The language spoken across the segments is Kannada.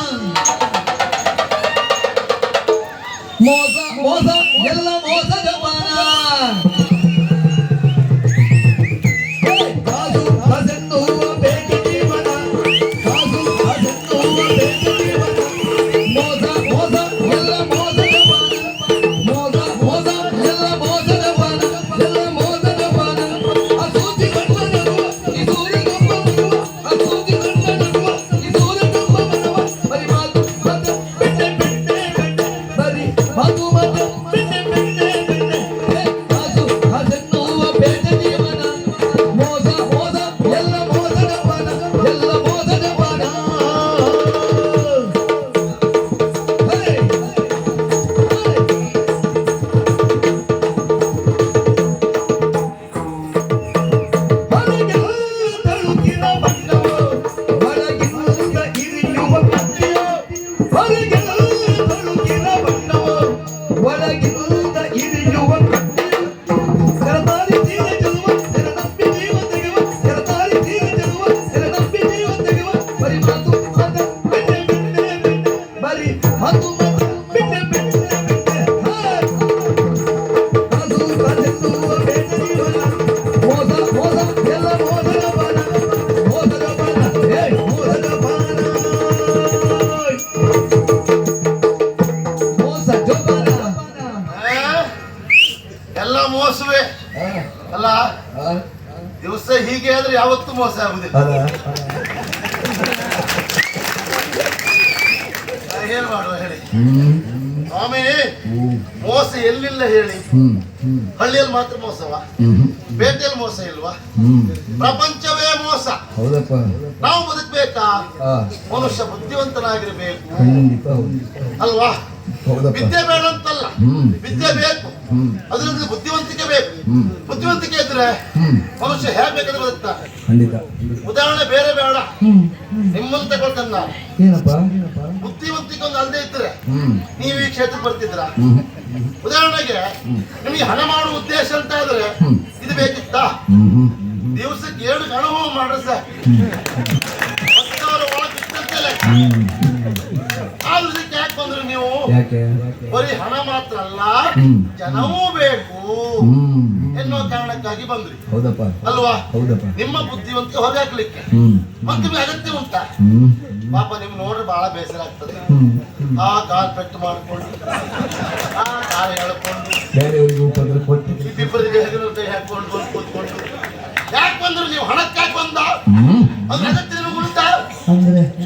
아. ಯಾವತ್ತೂ ಮೋಸ ಆಗುದಿಲ್ಲ. ಏನ್ ಮಾಡುವ ಹೇಳಿ? ಸ್ವಾಮಿ ಮೋಸ ಎಲ್ಲಿಲ್ಲ ಹೇಳಿ. ಹಳ್ಳಿಯಲ್ಲಿ ಮಾತ್ರ ಮೋಸವ? ಬೇಟೆಯಲ್ಲಿ ಮೋಸ ಇಲ್ವಾ? ಪ್ರಪಂಚವೇ ಮೋಸ. ನಾವು ಬದುಕ್ಬೇಕಾ? ಮನುಷ್ಯ ಬುದ್ಧಿವಂತನಾಗಿರ್ಬೇಕು. ಅಲ್ವಾ? ವಿದ್ಯೆ ಬೇಡ ಅಂತಲ್ಲ. ವಿದ್ಯೆ ಬೇಕು. ಅದರಿಂದ ಬುದ್ಧಿವಂತಿಕೆ ಬೇಕು. ಬುದ್ಧಿವಂತಿಕೆ ಇದ್ರೆ ಮನುಷ್ಯ ಹೇಗೆ ಬೇಕಾದ್ರೆ ಬದುಕ್ತಾನೆ. ಖಂಡಿತ. ಉದಾಹರಣೆ ಬೇರೆ ಬೇಡ. ನಿಮ್ಮಂತ ನಾನು ಏನಪ್ಪ? ಬುದ್ಧಿವಂತಿಕೆ ಒಂದು ಅಲ್ಲದೆ ಇದ್ರೆ ನೀವು ಈ ಕ್ಷೇತ್ರಕ್ಕೆ ಬರ್ತಿದ್ರ? ಉದಾಹರಣೆಗೆ ನಿಮಗೆ ಹಣ ಮಾಡುವ ಉದ್ದೇಶ ಅಂತ ಆದ್ರೆ ಇದು ಬೇಕಿತ್ತಾ? ದಿವಸಕ್ಕೆ ಏಳು ಗಣಹೋಮ ಮಾಡ್ರೆ ಸರ್ ಒಳಗೆ ಬಿಟ್ಟಂತೆ ಯಾಕೆ? ಬರೀ ಹಣ ಮಾತ್ರ ಅಲ್ಲ. ಜನವೂ ಬೇಕು ಎನ್ನುವ ಕಾರಣಕ್ಕಾಗಿ ಬಂದ್ರಿ. ಹೌದಪ್ಪ. ಅಲ್ವಾ? ಹೌದಪ್ಪ. ನಿಮ್ಮ ಬುದ್ಧಿವಂತ ಹೊರಗಾಕ್ಲಿಕ್ಕೆ. ಹ್ಮ್. ಮತ್ತೆ ನಿಮ್ಗೆ ಅಗತ್ಯ ಉಂಟಾ. ಪಾಪ ನಿಮ್ ನೋಡ್ರೆ ಬಹಳ ಬೇಸರ ಆಗ್ತದೆ. ಆ ಕಾಲ್ ಪೆಟ್ಟು ಮಾಡ್ಕೊಂಡು ಆ ಕಾರ್ ಹೇಳ್ಕೊಂಡು ಬೇರೆಯವರಿಗೆ ಉಪದ್ರ ಕೊಟ್ಟು. ಹಾಕೊಂಡು ಬಂದು ಕೂತ್ಕೊಂಡು. ಯಾಕೆ ಬಂದ್ರು ನೀವು? ಹಣಕ್ಕಾಗಿ ಬಂದ? ಅದ್ರ ಅಗತ್ಯ ಉಂಟಾ?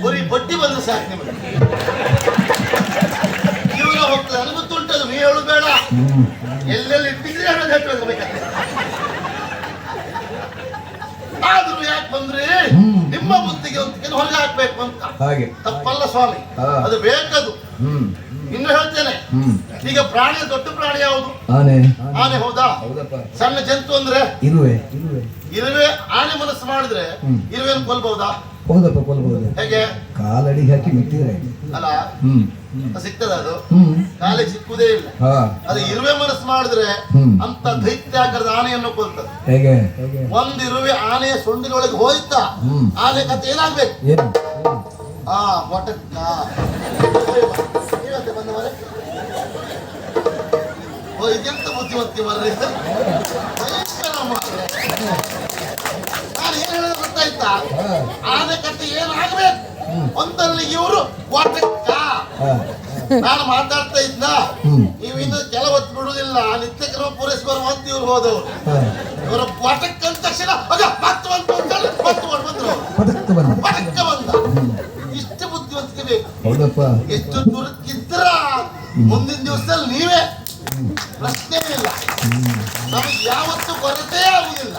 ಬರೀ ಬಡ್ಡಿ ಬಂದ್ರೆ ಸಾಕು ನಿಮಗೆ ಜೀವನ ಹೋಗ್ತದೆ ನನಗೆ ಹೇಳೋದು ಬೇಡ ಎಲ್ಲೆಲ್ಲಿ ಇಟ್ಟಿದ್ರೆ ಹಣ ಕಟ್ಟಬೇಕಾಗ್ತದೆ ಆದ್ರೂ ಯಾಕೆ ಬಂದ್ರಿ? ಹ್ಮ್. ನಿಮ್ಮ ಬುದ್ಧಿಗೆ ಒಂದು ಹೊರಗೆ ಹಾಕ್ಬೇಕು ಅಂತ. ಹಾಗೆ. ತಪ್ಪಲ್ಲ ಸ್ವಾಮಿ. ಅದು ಬೇಕದು. ಹ್ಮ್. ಇನ್ನು ಹೇಳ್ತೇನೆ. ಹ್ಮ್. ಈಗ ಪ್ರಾಣಿ ದೊಡ್ಡ ಪ್ರಾಣಿ ಯಾವುದು? ಆನೆ. ಆನೆ ಹೌದಾ? ಹೌದಪ್ಪ. ಸಣ್ಣ ಜಂತು ಅಂದ್ರೆ? ಇರುವೆ. ಇರುವೆ. ಇರುವೆ ಆನೆ ಮನಸ್ಸು ಮಾಡಿದ್ರೆ ಇರುವೆ ಇರುವೆಯನ್ನು ಕೊಲ್ಬಹುದಾ? ಹೌದಪ್ಪ ಕೊಲ್ಬಹುದು. ಹೇಗೆ? ಕಾಲಡಿ ಹಾಕಿ ಮಿಟ್ಟಿದ್ರೆ ಅಲ್ಲ. ಹ್ಮ್. ಸಿಗ್ತದ ಅದು ಕಾಲಿಗೆ ಸಿಕ್ಕುದೇ ಇಲ್ಲ. ಅದು ಇರುವೆ ಮನಸ್ಸು ಮಾಡಿದ್ರೆ. ಅಂತ ದೈತ್ಯಾಕರದ ಆನೆಯನ್ನು ಕೊಲ್ತದೆ. ಹೇಗೆ? ಒಂದ್ ಇರುವೆ ಆನೆಯ ಸೊಂಡಿನೊಳಗೆ ಹೋಯ್ತಾ ಆನೆ ಕತೆ ಏನಾಗ್ಬೇಕು? ಏನು? ಆ ಬಂದವರೇ? ಓ ಇದೆಂತ ಬುದ್ಧಿಮತ್ತೆ ಬರ್ರಿ. ನಾನು ಏನ್ ಹೇಳೋದು ಗೊತ್ತಾಯ್ತಾ? ಆನೆ ಕತೆ ಏನಾಗ್ಬೇಕು? ಒಂದಲ್ಲಿ ಇವರು ನಾನು ಮಾತಾಡ್ತಾ ಇದ್ನ ಹ್ಮ್. ನೀವು ಇನ್ನು ಕೆಲವತ್ತು ಬಿಡುದಿಲ್ಲ ನಿತ್ಯ ಕ್ರಮ ಪೂರೈಸುವರು ಅಂತ ಇವ್ರು ಹೋದವರು. ಇವರ ಮೊಟಕ್ ಅಂದ ತಕ್ಷಣ ಮತ್ತೆ ಬಂದು ಮತ್ತೆ ಬಂದ್ರು. ಪದಕ್ಕ ಬಂದ. ಇಷ್ಟು ಬುದ್ಧಿವಂತಿಕೆ ಬೇಕು. ಎಷ್ಟು ದೂರಕ್ಕಿದ್ರ ಮುಂದಿನ ನೀವೇ ಪ್ರಶ್ನೆ ಇಲ್ಲ. ನಮಗೆ ಯಾವತ್ತೂ ಕೊರತೆ ಆಗುದಿಲ್ಲ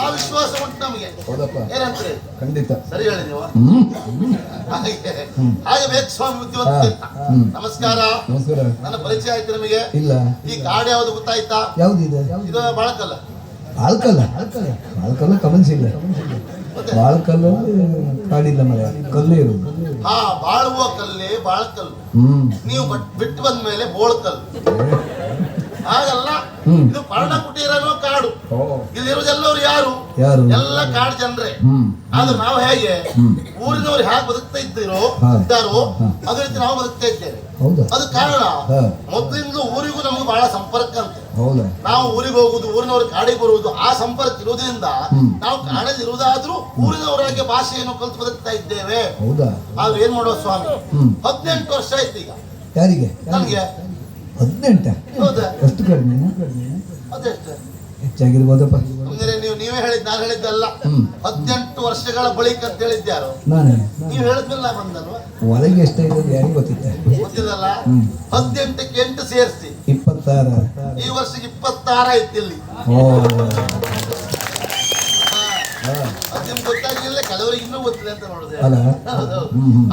ಆ ವಿಶ್ವಾಸ ಉಂಟು ನಮಗೆ. ಏನಂತೀರಿ? ಖಂಡಿತ. ಸರಿ ಹೇಳಿ ನೀವು. ಹಾಗೆ. ಹಾಗೆ ಬೇಕು ಸ್ವಾಮಿ ಬುದ್ಧಿವಂತಿಕೆ ಅಂತ ನಮಸ್ಕಾರ. ನನ್ನ ಪರಿಚಯ ಆಯ್ತು ನಿಮಗೆ? ಇಲ್ಲ. ಈ ಕಾಡು ಯಾವ್ದು ಗೊತ್ತಾಯ್ತಾ? ಯಾವ್ದಿದೆ? ಇದು ಬಾಳಕಲ್ಲ. ಬಾಳ್ಕಲ್ಲ? ಬಾಳ್ಕಲ್ಲ. ಕಮನ್ಸಿಲ್ಲ ಬಾಳ್ಕಲ್ಲ ಬಾಳ್ಕಲ್ಲು ಕಾಡಿಲ್ಲ ಮಳೆ. ಕಲ್ಲೇ ಇರುದು ಹಾ ಬಾಳುವ ಕಲ್ಲೇ ಬಾಳ್ಕಲ್ಲು. ನೀವು ಬಟ್- ಬಿಟ್ಟು ಬಂದ ಮೇಲೆ ಬೋಳ್ಕಲ್ಲು ಹಾಗಲ್ಲ. ಇದು ಪರ್ಣ ಅನ್ನೋ ಕಾಡು. ಓ. ಇಲ್ಲಿರುವುದೆಲ್ಲವರು ಯಾರು? ಯಾರು? ಎಲ್ಲ ಕಾಡು ಜನರೇ. ಅದು ಆದ್ರೆ ನಾವು ಹೇಗೆ? ಊರಿನವ್ರು ಹೇಗೆ ಬದುಕ್ತಾ ಇದ್ದೀರೋ ಇದ್ದಾರೋ. ಅದೇ ರೀತಿ ನಾವು ಬದುಕ್ತಾ ಇದ್ದೇವೆ. ಅದು ಕಾರಣ ಮೊದಲಿಂದ ಮೊದಲಿಂದಲೂ ಊರಿಗೂ ನಮ್ಗೆ ಬಹಳ ಸಂಪರ್ಕ ಅಂತ. ನಾವು ಊರಿಗೆ ಹೋಗುದು ಊರಿನವರು ಕಾಡಿಗೆ ಬರುವುದು ಆ ಸಂಪರ್ಕ ಇರುವುದರಿಂದ. ನಾವು ಕಾಣದಿರುವುದಾದ್ರೂ ಊರಿನವರಾಗಿ ಭಾಷೆಯನ್ನು ಕಲ್ತು ಬದುಕ್ತಾ ಇದ್ದೇವೆ. ಹೌದಾ? ಆದ್ರೆ ಏನ್ ಮಾಡುವ ಸ್ವಾಮಿ ಹದಿನೆಂಟು ವರ್ಷ ಆಯ್ತು ಈಗ. ಯಾರಿಗೆ? ನನ್ಗೆ ಹದಿನೆಂಟ ಹೌದಾ? ಅಷ್ಟು ಕಡಿಮೆ ಹೆಚ್ಚಾಗಿರ್ಬೋದಪ್ಪ. ಅಂದ್ರೆ ನೀವು ನೀವೇ ಹೇಳಿದ್ ನಾನು ಹೇಳಿದ್ದಲ್ಲ. ಹದಿನೆಂಟು ವರ್ಷಗಳ ಬಳಿಕ ಅಂತ ಹೇಳಿದ್ಯಾರು ನಾನೇ. ನೀವು ಹೇಳಿದ್ಮೇಲೆ ಬಂದಲ್ವಾ? ಒಳಗೆ ಎಷ್ಟು ಯಾರಿಗೆ ಗೊತ್ತಿತ್ತೆ ಗೊತ್ತಿಲ್ಲಲ್ಲ? ಹ್ಮ್. ಹದಿನೆಂಟಕ್ಕೆ ಎಂಟು ಸೇರಿಸಿ. ಇಪ್ಪತ್ತಾರ. ಈ ವರ್ಷಕ್ಕೆ ಇಪ್ಪತ್ತಾರ ಆಯ್ತು ಇಲ್ಲಿ. ನಿಮ್ಗೆ ಗೊತ್ತಾಗ್ಲಿಲ್ಲ ಕೆಲವರಿಗೆ ಇನ್ನೂ ಗೊತ್ತಿಲ್ಲ ಅಂತ ನೋಡಿದೆ.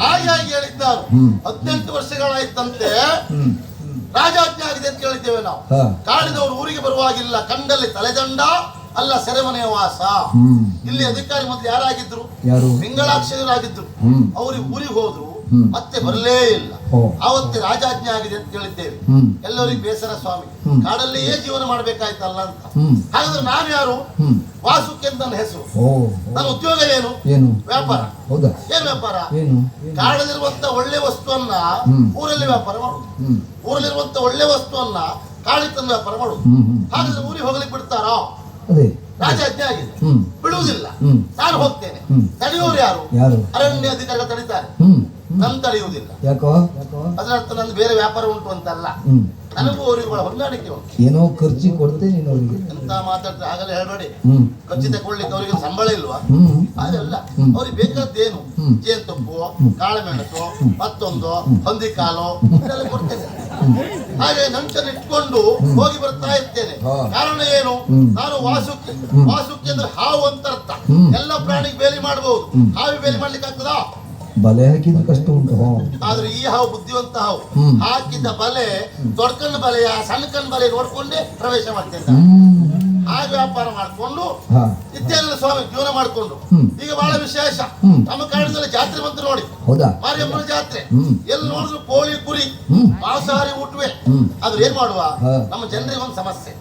ಹಾಗಾಗಿ ಹೇಳಿದ್ದಾರು. ಹದಿನೆಂಟು ವರ್ಷಗಳಾಯ್ತಂತೆ. ರಾಜಾಜ್ಞೆ ಆಗಿದೆ ಅಂತ ಕೇಳಿದ್ದೇವೆ ನಾವು. ಕಾಡಿದವರು ಊರಿಗೆ ಬರುವಾಗಿಲ್ಲ. ಕಂಡಲ್ಲಿ ತಲೆದಂಡ ಅಲ್ಲ ಸೆರೆಮನೆಯ ವಾಸ. ಇಲ್ಲಿ ಅಧಿಕಾರಿ ಮೊದಲು ಯಾರಾಗಿದ್ರು? ಯಾರು? ಪಿಂಗಳಾಕ್ಷರಾಗಿದ್ರು ಹ್ಮ್. ಅವ್ರಿಗೆ ಊರಿಗೆ ಹೋದ್ರು. ಮತ್ತೆ ಬರಲೇ ಇಲ್ಲ. ಆವತ್ತೇ ರಾಜಾಜ್ಞೆ ಆಗಿದೆ ಅಂತ ಹೇಳಿದ್ದೇವೆ. ಎಲ್ಲರಿಗೂ ಬೇಸರ ಸ್ವಾಮಿ. ಕಾಡಲ್ಲಿಯೇ ಜೀವನ ಮಾಡ್ಬೇಕಾಯ್ತಲ್ಲ ಅಂತ. ಹಾಗಾದ್ರೆ ನಾನು ಯಾರು? ಅಂತ ನನ್ನ ಹೆಸರು. ನನ್ನ ಉದ್ಯೋಗ ಏನು? ಏನು? ವ್ಯಾಪಾರ. ಹೌದಾ? ಏನ್ ವ್ಯಾಪಾರ? ಏನು? ಕಾಡಲ್ಲಿರುವಂತ ಒಳ್ಳೆ ವಸ್ತುವನ್ನ. ಊರಲ್ಲಿ ವ್ಯಾಪಾರ ಮಾಡುದು ಊರಲ್ಲಿರುವಂತ ಒಳ್ಳೆ ವಸ್ತುವನ್ನ ಕಾಡಿಗೆ ತಂದು ವ್ಯಾಪಾರ ಮಾಡುದು ಹಾಗಾದ್ರೆ ಊರಿಗೆ ಹೋಗ್ಲಿಕ್ಕೆ ಬಿಡ್ತಾರಾ? ರಾಜಾಜ್ಞೆ ಆಗಿದೆ. ಬಿಡುವುದಿಲ್ಲ. ನಾನು ಹೋಗ್ತೇನೆ. ತಡೆಯೋರು ಯಾರು? ಯಾರು? ಅರಣ್ಯ ಅಧಿಕಾರಿಗಳು ತಡೀತಾರೆ ನನ್ ತಡೆಯುವುದಿಲ್ಲ ಯಾಕೋ? ಅದರ ಅರ್ಥ ನಂದು ಬೇರೆ ವ್ಯಾಪಾರ ಉಂಟು ಅಂತಲ್ಲ. ನನಗೂ ಅವರಿಗೆ ಬಹಳ ಹೊಂದಾಣಿಕೆ ಉಂಟು. ಏನೋ ಖರ್ಚಿ ಕೊಡ್ತೆ ನೀನು ಅವರಿಗೆ. ಎಂತ ಮಾತಾಡ್ತಾ ಆಗಲೇ ಹೇಳ್ಬೇಡಿ. ಖರ್ಚು ತಗೊಳ್ಳಿಕ್ಕೆ ಅವರಿಗೆ ಸಂಬಳ ಇಲ್ವಾ? ಅದೆಲ್ಲ. ಅವ್ರಿಗೆ ಬೇಕಾದ್ದೇನು. ಜೇನುತುಪ್ಪು ಕಾಳುಮೆಣಸು ಮತ್ತೊಂದು ಹೊಂದಿ ಕಾಲು ಇದೆಲ್ಲ ಕೊಡ್ತೇನೆ. ಹಾಗೆ ನಂಚನ್ನು ಇಟ್ಕೊಂಡು ಹೋಗಿ ಬರ್ತಾ ಇರ್ತೇನೆ. ಕಾರಣ ಏನು? ನಾನು ವಾಸುಕ್ಕೆ ವಾಸುಕ್ಕೆ ಅಂದ್ರೆ ಹಾವು ಅಂತ ಅರ್ಥ. ಎಲ್ಲ ಪ್ರಾಣಿಗೆ ಬೇಲಿ ಮಾಡಬಹುದು. ಹಾವಿ ಬೇಲಿ ಮಾಡ್ಲಿಕ್ಕೆ ಆಗ್ತದಾ ಬಲೆ ಹಾಕಿದ ಕಷ್ಟ ಉಂಟು ಆದ್ರೆ ಈ ಹಾವು ಬುದ್ಧಿವಂತ ಹಾವು. ಹಾಕಿದ ಹಾಕಿದ್ದ ಬಲೆ ದೊಡ್ಡ ಬಲೆಯ ಸಣ್ಣ ಬಲೆ ನೋಡ್ಕೊಂಡೇ ಪ್ರವೇಶ ಹ್ಮ್. ಹಾಗೆ ವ್ಯಾಪಾರ ಮಾಡ್ಕೊಂಡು ಇತ್ಯಾದ ಸ್ವಾಮಿ ಜೀವನ ಮಾಡ್ಕೊಂಡು. ಈಗ ಬಹಳ ವಿಶೇಷ. ನಮ್ಮ ಕಾರಣದಲ್ಲಿ ಜಾತ್ರೆ ಬಂತು ನೋಡಿ. ಹೌದಾ? ಮಾರಿಯಮ್ಮನ ಜಾತ್ರೆ. ಎಲ್ಲಿ ನೋಡಿದ್ರು ಕೋಳಿ ಕುರಿ ಮಾಂಸಾಹಾರಿ ಊಟವೇ. ಆದ್ರೆ ಏನ್ ಮಾಡುವ? ನಮ್ಮ ಜನರಿಗೆ ಒಂದು ಸಮಸ್ಯೆ.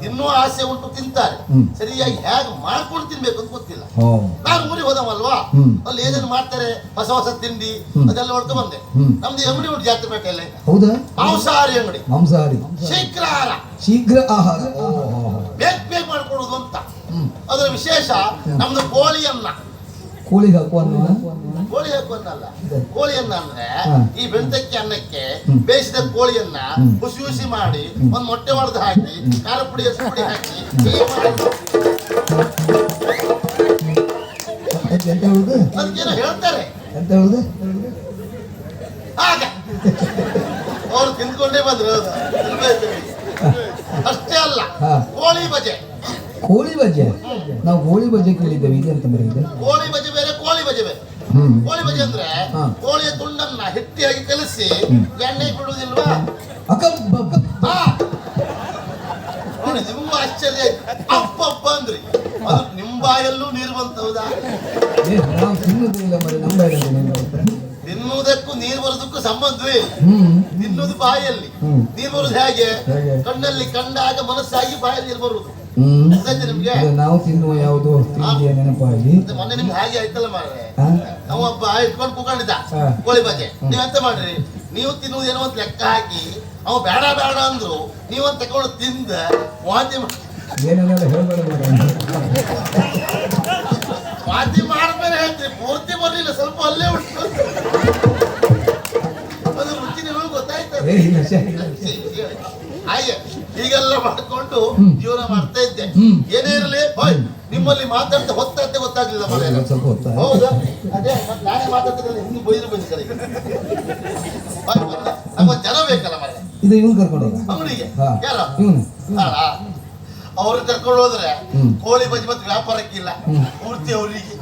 ತಿನ್ನುವ ಇನ್ನೂ ಆಸೆ ಉಂಟು ತಿಂತಾರೆ. ಸರಿಯಾಗಿ ಹೇಗೆ ಮಾಡ್ಕೊಂಡು ತಿನ್ಬೇಕು ಅಂತ ಗೊತ್ತಿಲ್ಲ. ನಾನು. ಅಲ್ಲಿ ಏನೇನು ಮಾಡ್ತಾರೆ? ಹೊಸ ಹೊಸ ತಿಂಡಿ. ಅದೆಲ್ಲ ಹೊಡ್ಕೊ ಬಂದೆ. ನಮ್ದು ಅಂಗಡಿ ಉಂಟು ಜಾತ್ರೆ ಬೇಕಲ್ಲಿ ಹೌದಾ? ಮಾಂಸಾಹಾರಿ ಅಂಗಡಿ. ಮಾಂಸಾಹಾರಿ. ಶೀಘ್ರ ಆಹಾರ. ಶೀಘ್ರ ಆಹಾರ. ಬೇಗ ಬೇಗ ಮಾಡ್ಕೊಡುದು ಅಂತ. ಅದರ ವಿಶೇಷ ನಮ್ದು ಕೋಳಿಯನ್ನ ಕೋಳಿ ಹಾಕುವ? ಕೋಳಿ ಹಾಕುವನ್ನಲ್ಲ ಕೋಳಿಯನ್ನ ಅಂದ್ರೆ ಹಾ. ಈ ಬೆಳ್ತಕ್ಕಿ ಅನ್ನಕ್ಕೆ ಬೇಯಿಸಿದ ಕೋಳಿಯನ್ನ. ಹುಸಿ ಹುಸಿ ಮಾಡಿ ಒಂದ್ ಮೊಟ್ಟೆ ಹೊಡೆದು ಹಾಕಿ ಖಾರ ಪುಡಿ ಹಸಿ ಪುಡಿ ಹಾಕಿ ಎಂತ ಹೇಳುದು? ಅದಕ್ಕೇನೋ ಹೇಳ್ತಾರೆ. ಎಂತ ಹೇಳುದು? ಆಗ. ಅವ್ರು ತಿಂದ್ಕೊಂಡೇ ಬಂದ್ರು. ಅಷ್ಟೇ ಅಲ್ಲ ಕೋಳಿ ಬಜೆ. ಕೋಳಿ ಬಜೆ? ನಾವು ಕೋಳಿ ಬಜೆ ಕೇಳಿದ್ದೇವೆ. ಇದೆ ಅಂತ ಬರೀ ಕೋಳಿ ಬಜೆ ಬೇರೆ ಕೋಳಿ ಬಜೆ ಬೇರೆ. ಕೋಳಿ ಬಜೆ ಅಂದ್ರೆ ಕೋಳಿಯ ತುಂಡನ್ನ ಹಿಟ್ಟಿಯಾಗಿ ಕಲಸಿ ಎಣ್ಣೆ ಬಿಡುವುದಿಲ್ವಾ. ನೋಡಿ ನಿಮ್ಗೂ ಆಶ್ಚರ್ಯ ಅಪ್ಪ ಅಪ್ಪ ಅಂದ್ರಿ ಅದು ನಿಮ್ ಬಾಯಲ್ಲೂ ನೀರು ಬಂತು ಹೌದಾ? ಏ ನಾವು ತಿನ್ನುವುದಿಲ್ಲ ಮರಿ ನಮ್ಮ ಬಾಯಲ್ಲಿ ನೀನು. ತಿನ್ನುವುದಕ್ಕೂ ನೀರು ಬರೋದಕ್ಕೂ ಸಂಬಂಧವೇ ತಿನ್ನುದು ತಿನ್ನುವುದು ಬಾಯಲ್ಲಿ. ನೀರು ಬರುದು ಹೇಗೆ? ಕಣ್ಣಲ್ಲಿ ಕಂಡಾಗ ಮನಸ್ಸಾಗಿ ಬಾಯಲ್ಲಿ ನೀರು ಬರುವುದು. ನಿಮ್ಗೆ? ನಾವು ತಿನ್ನುವ ಯಾವುದು ತಿಂಡಿಯ ನೆನಪಾಗಿ. ಮೊನ್ನೆ ನಿಮ್ಗೆ ಹಾಗೆ ಆಯ್ತಲ್ಲ ಮಾರ್ರೆ ನಾವು ಒಬ್ಬ ಇಟ್ಕೊಂಡು ಕೂಕೊಂಡಿದ್ದ ಕೋಳಿ ಬಜೆ ನೀವೆಂತ ಮಾಡ್ರಿ? ನೀವು ತಿನ್ನುವುದೇನೋ ಅಂತ ಲೆಕ್ಕ ಹಾಕಿ ಅವ ಬೇಡ ಬೇಡ ಅಂದ್ರು ನೀವಂತ ತಕೊಂಡು ತಿಂದ ವಾಂತಿ ಮಾ- ಏನೆಲ್ಲ ಹೇಳ್ಬೇಡ ಮಾರ್ರೆ. ವಾಂತಿ ಹೇಳ್ತೀನಿ. ಮೂರ್ತಿ ಬರ್ಲಿಲ್ಲ ಸ್ವಲ್ಪ ಅಲ್ಲೇ ಉಂಟು. ಅದು ರುಚಿ ನಿಮಗೆ ಗೊತ್ತಾಯ್ತದೆ. ಹಾಗೆ ಹೀಗೆಲ್ಲ ಮಾಡ್ಕೊಂಡು ಜೀವನ ಮಾಡ್ತಾ ಇದ್ದೆ. ಏನೇ ಇರಲಿ ಹೋಯ್ ನಿಮ್ಮಲ್ಲಿ ಮಾತಾಡ್ತಾ ಹೊತ್ತಂತೆ ಗೊತ್ತಾಗ್ಲಿಲ್ಲ ಮನೆ. ಸ್ವಲ್ಪ ಹೊತ್ತ ಹೌದಾ? ಅದೇ ನಾನೇ ಮಾತಾಡ್ತಿರಲಿಲ್ಲ ಹಿಂಗೆ ಬೈದ್ರು ಬೈದು ಸರಿ. ನಮ್ಮ ಜನ ಬೇಕಲ್ಲ ಮನೆ. ಇದು ಇವನು ಕರ್ಕೊಂಡು ಹಾ. ಯಾರ? ಇವನು. ಅವ್ರು ಕರ್ಕೊಂಡು ಹೋದ್ರೆ ಕೋಳಿ ಬಜ್ಜಿ ಮತ್ತೆ ವ್ಯಾಪಾರಕ್ಕಿಲ್ಲ ಪೂರ್ತಿ ಅವರಿಗೆ.